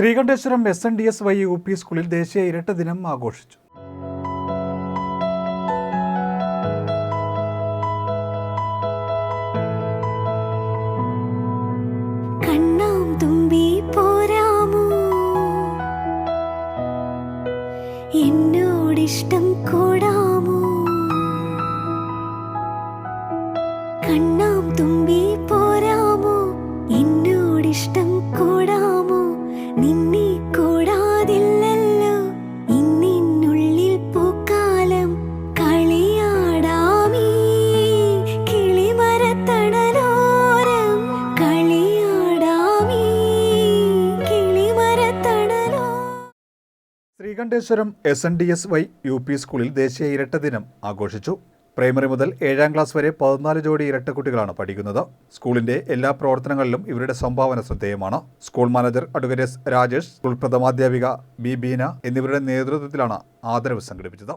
Sreekanteswaram S N D S Y U P സ്കൂളിൽ ദേശീയ ഇരട്ട ദിനം ആഘോഷിച്ചു. ഇഷ്ടം കൂടാമോ? കണ്ണാം തുമ്പി പോരാമോ Sreekandeswaram S N D S Y U P സ്കൂളിൽ ദേശീയ ഇരട്ട ദിനം ആഘോഷിച്ചു. പ്രൈമറി മുതൽ ഏഴാം ക്ലാസ് വരെ പതിനാല് ജോഡി ഇരട്ടക്കുട്ടികളാണ് പഠിക്കുന്നത്. സ്കൂളിന്റെ എല്ലാ പ്രവർത്തനങ്ങളിലും ഇവരുടെ സംഭാവന ശ്രദ്ധേയമാണ്. School manager advocate S Rajesh school പ്രഥമാധ്യാപിക B Beena എന്നിവരുടെ നേതൃത്വത്തിലാണ് ആദരവ് സംഘടിപ്പിച്ചത്.